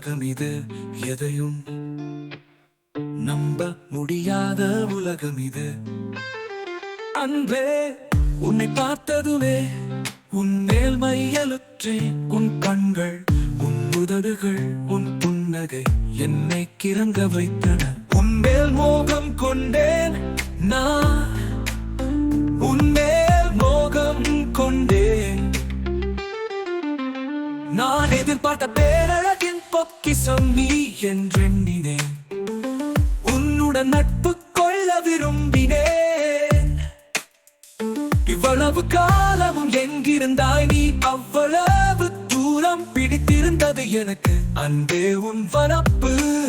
உலகம் இது எதையும் நம்ப முடியாத உலகம் இது. அன்பே உன்னை பார்த்ததுவே உன் மேல் மையலுற்றே உன் கண்கள் உன் உதடுகள் உன் புன்னகை என்னை கிறங்க வைத்தன. உன் மேல் மோகம் கொண்டேன் நான். உன் மோகம் கொண்டேன். நான் எதிர்பார்த்த பேரழகின் பொக்கிசம் நீ என்றெண்ணினேன் உன்னுடன் நட்பு கொள்ள விரும்பினேன். இவ்வளவு காலமும் எங்கிருந்தாய் நீ? அவ்வளவு தூரம் பிடித்திருந்தது எனக்கு. அன்பே உன் வனப்பு.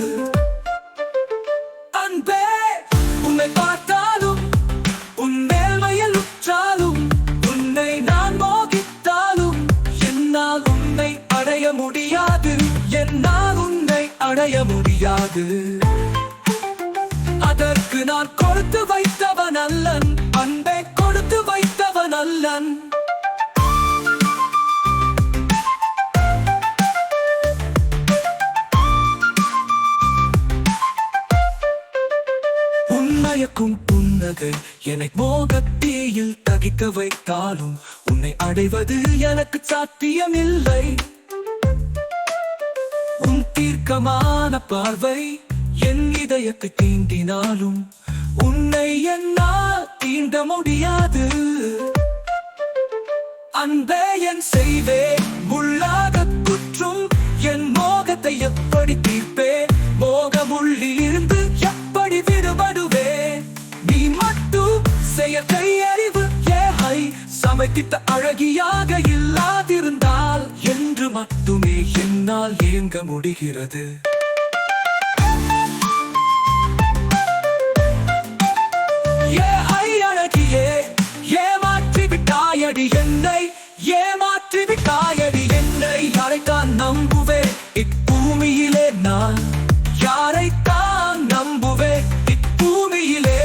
அடைய முடியாது. அதற்கு நான் கொடுத்து வைத்தவன் அல்லன். அன்பை கொடுத்து வைத்தவன் அல்லன். உன்மயக்கும் புன்னகை என்னை மோகத்தீயில் தகிக்க வைத்தாலும் உன்னை அடைவது எனக்கு சாத்தியமில்லை. உன் பார்வை என் இதயத்தை தீண்டினாலும் உன்னை என்னால் தீண்ட முடியாது. அன்பே என் செய்வே முள்ளாக குற்றும் என் மோகத்தை எப்படி தீர்ப்பே? மோகமுள்ளில் இருந்து எப்படி விடுபடுவே? நீ மட்டும் செயற்கை அறிவு ஏகை சமைத்திட்ட அழகியாக இல்லாதிருந்தால் என்று மட்டும் என்னால் இயங்க முடிகிறது. ஏஐ அழகியே ஏமாற்றி விட்டாயடி என்னை ஏமாற்றி விட்டாயடி என்னை. யாரைத்தான் நம்புவேன்? இப்பூமியிலே நான். யாரைத்தான் நம்புவேன்? இப்பூமியிலே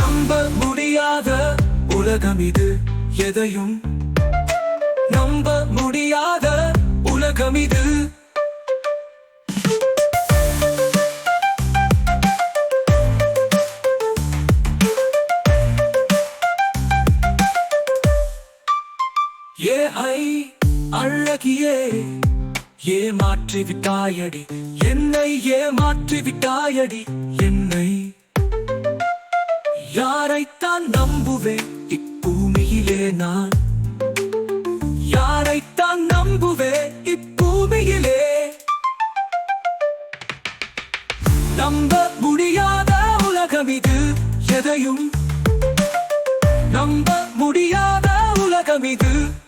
நம்ப முடியாத உலகம் இது எதையும் நம்ப முடியாத உலகம் இது. ஏ ஐ அழகியே ஏமாற்றி விட்டாயடி என்னை ஏமாற்றி விட்டாயடி என்னை யாரைத்தான் நம்புவேன்? இப்பூமியிலே நான். யாரைத்தான் இப்பூமியிலே. நம்ப முடியாத உலகம் இது எதையும். நம்ப முடியாத உலகம் இது